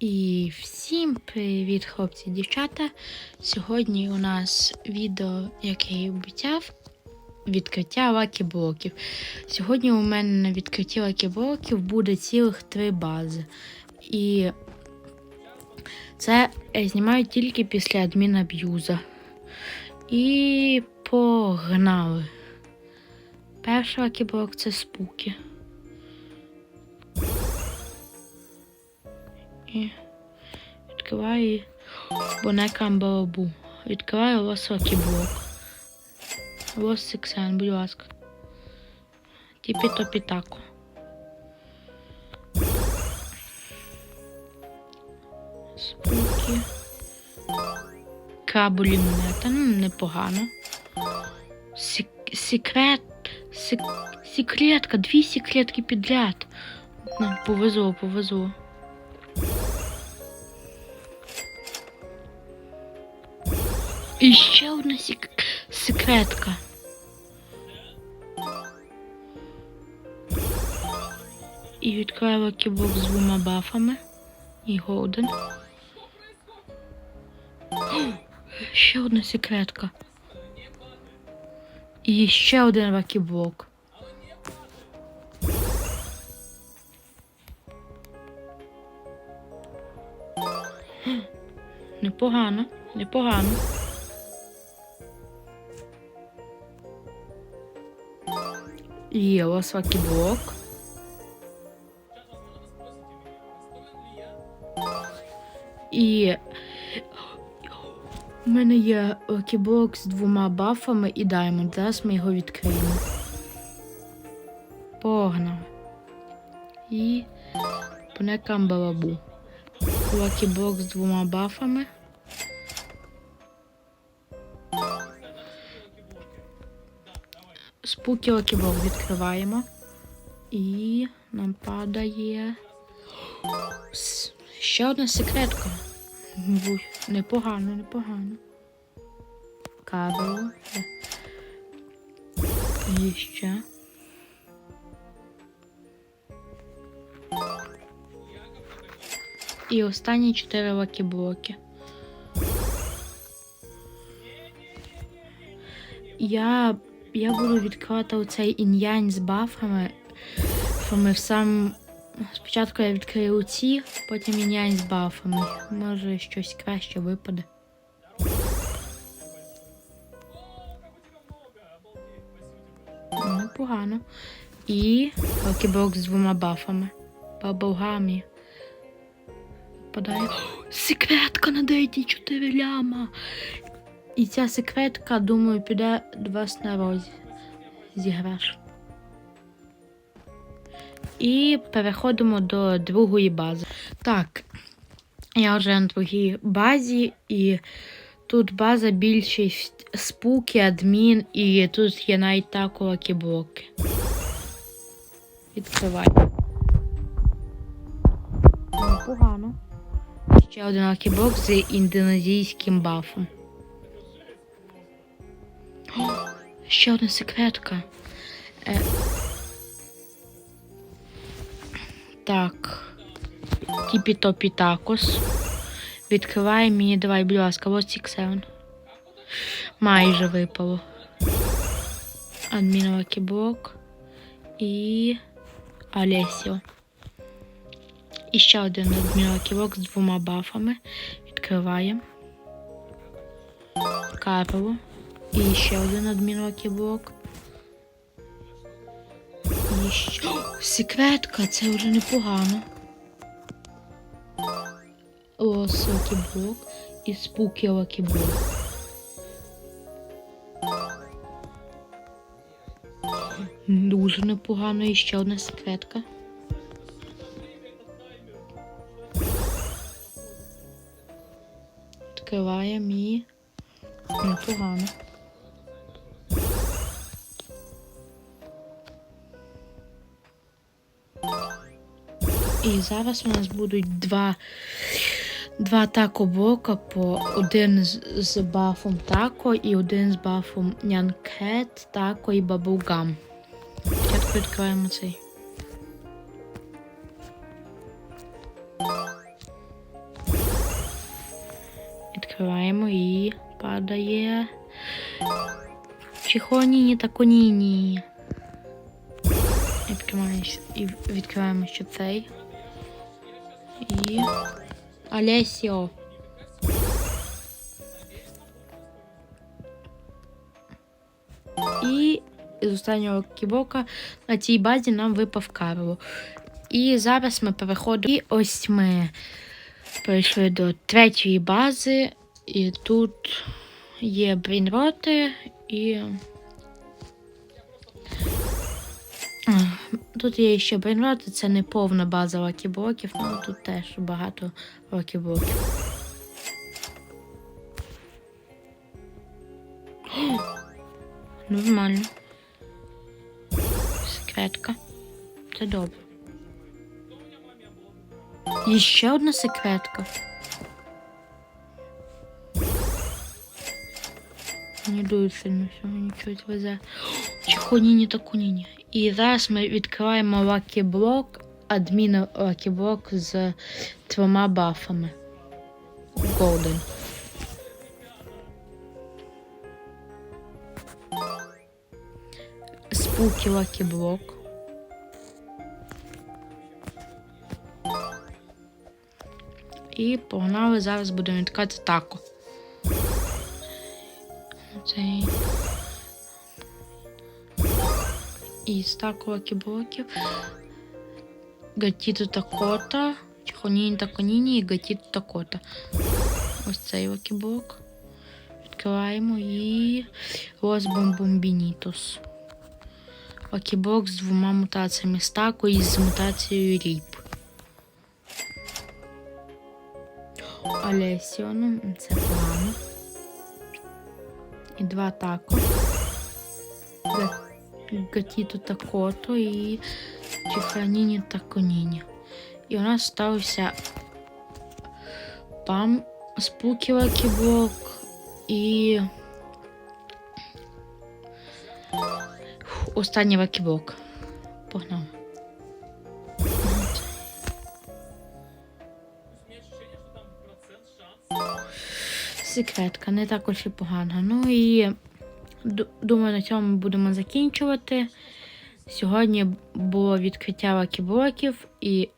І всім привіт, хлопці і дівчата. Сьогодні у нас відео, як я обіцяв, відкриття лакі-блоків. Сьогодні у мене на відкритті лакі-блоків буде цілих три бази. І це я знімаю тільки після адмінаб'юза. І погнали. Перший лакі-блок це спуки. І відкриваю бонека Амбалабу. Відкриваю лосокі блок. Лос будь ласка. Тіпі топі тако. Спуки. Крабулі монета. Ну, непогано. Сек секрет. Сек секретка. Дві секретки підряд. Повезло, повезло. І ще одна сек... секретка. І відкрила кібок з двома бафами. І голден. Ще одна секретка. І ще один ракіблок. Непогано, непогано. Є лосвакі блок. І у мене є лакіблок з двома бафами і даймонд. Зараз ми його відкриємо. Погнав. І понекам балабу. Лакіблок з двома бафами. Спуки лакіблок відкриваємо. І нам падає. Ще одна секретка. Непогано, непогано. Кавело. І ще. І останні чотири лакіблоки. Я, я буду відкривати оцей ін'янь з бафами. В сам... Спочатку я відкрию ці, потім ін'янь з бафами. Може щось краще випаде. Непогано. І лакіблок з двома бафами. Баблгамі. Падає. Секретка на дейті 4 ляма. І ця секретка, думаю, піде до вас на розі. Зіграш. І переходимо до другої бази. Так, я вже на другій базі, і тут база більшість спуки, адмін, і тут є навіть таколакі блоки. Відкривай. Непогано. Ще один лакіблок з індонезійським бафом. Ще одна секретка. Е, так. Тіпі топі такос. Відкривай мені, давай, будь ласка, ось сіксевен. Майже випало. Адмін лакіблок. І. Алесіо. І ще один адмін лакіблок з двома бафами. Відкриваємо. Карло. І ще один адмін лакіблок. І ще... О, секретка, це вже непогано. Лос лакіблок і спуки лакіблок. Дуже непогано і ще одна секретка. Відкриваємо і непогано. І зараз у нас будуть два два тако блока по один з, з бафом тако і один з бафом нянкет, тако і бабугам. Як відкриваємо цей. Відкриваємо і падає Чихоніні та коніні. Відкриваємо, і відкриваємо ще цей. І. Алесіо. І з останнього кібока на цій базі нам випав Карло. І зараз ми переходимо. І ось ми перейшли до третьої бази, і тут є брінроти і. Тут є ще брінроти, це не повна база лакіблоків, але тут теж багато лакіблоків. Нормально. Секретка. Це добре. Є ще одна секретка. Мені дуже сильно сьогодні щось везе. Чихоніні та куніні. І зараз ми відкриваємо лакі-блок, адмін лакі-блок з двома бафами. Голден. Спукі лакі-блок. І погнали, зараз будемо відкати тако. Цей. І стаку лакі-блоків. Гатіту та кота. Чихоніні та коніні і гатіту та кота. Ось цей лакі-блок. Відкриваємо і Лос Бомбомбінітус. Лакі-блок з двома мутаціями стаку і з мутацією ріп. Алесіо, ну це погано. І два тако. Га- Гатіту та кото і Чіханіні та коніні. І у нас стався пам спукі лакіблок і останній лакіблок. Погнав. Секретка, не також і погана. Ну і думаю, на цьому будемо закінчувати. Сьогодні було відкриття лакіблоків і